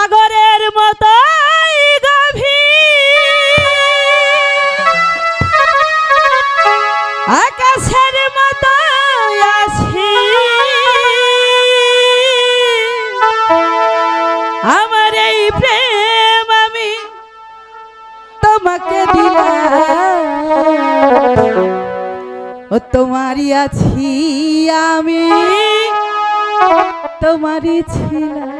সাগরের মতো আকাশের মতো আছি আমার এই প্রেম আমি তোমাকে দিলাম। ও তোমারই আছি আমি, তোমারই ছিলাম।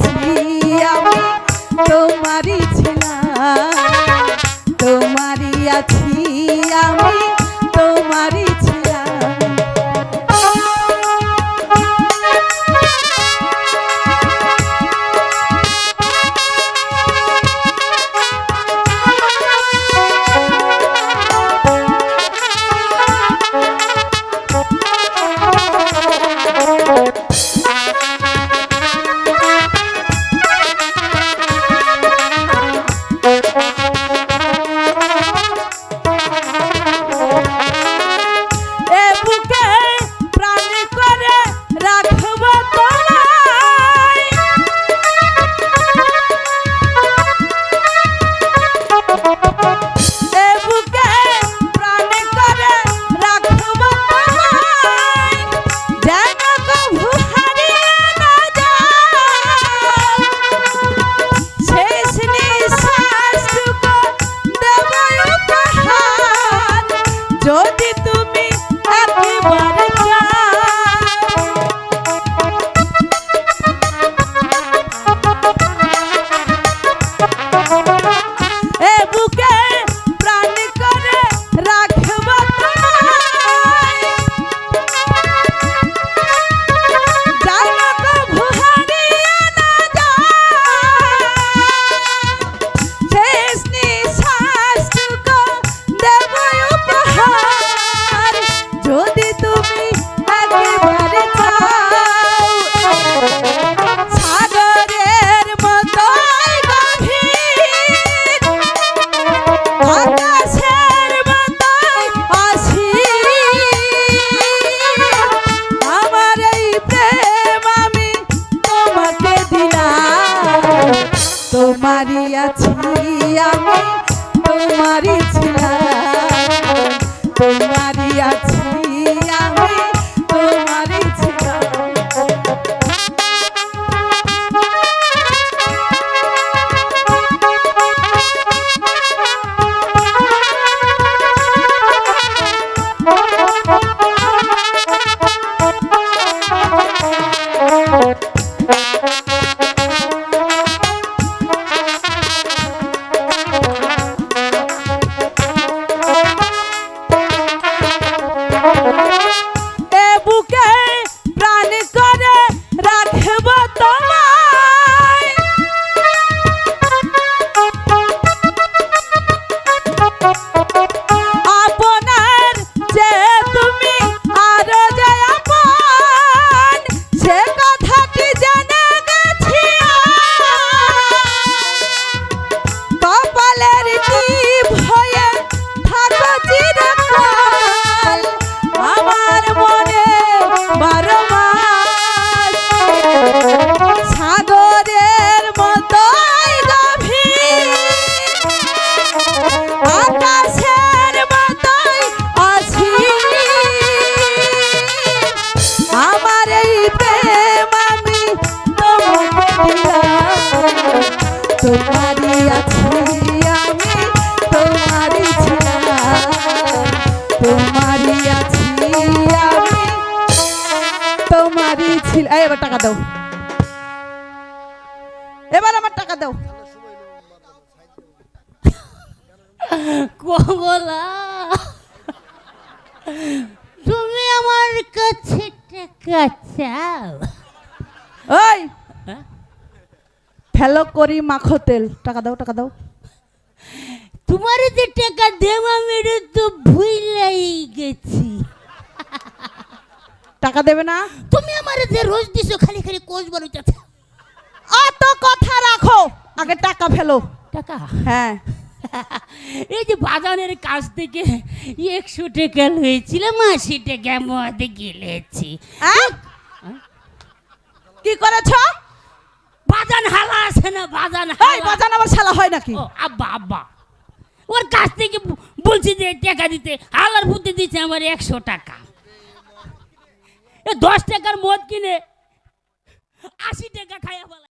আছি আমি তোমারই ছাড়া মারিয়েছিল এবার টাকা দাও। এবার আমার টাকা দাও। তুমি আমার কাছে টাকা চাও। ওই ফেলো করি মাখো তেল। টাকা দাও টাকা দাও। তোমার যে টাকা দেওয়া মেরে তো ভুলাই গেছি। টাকা দেবে না? তুমি আমার যে রোজ দিছো খালি খালি কোচ বাড়িতেছে অত কথা রাখো আগে টাকা ফেলো। টাকা? হ্যাঁ। এই যে বাজানের কাছ থেকে একশো টাকা লয়েছিলাম আশি টাকা মধ্যে গেলেছি? কি করেছ? বাজান হালা আছে না বাজান হালা? বাজান আমার শালা হয় নাকি? আব্বা আব্বা। ওর কাছ থেকে বলছি যে টাকা দিতে হালার বুদ্ধি দিচ্ছে আমার একশো টাকা। এ দশ টাকার মদ কিনে আশি টাকা খাইয়া বলা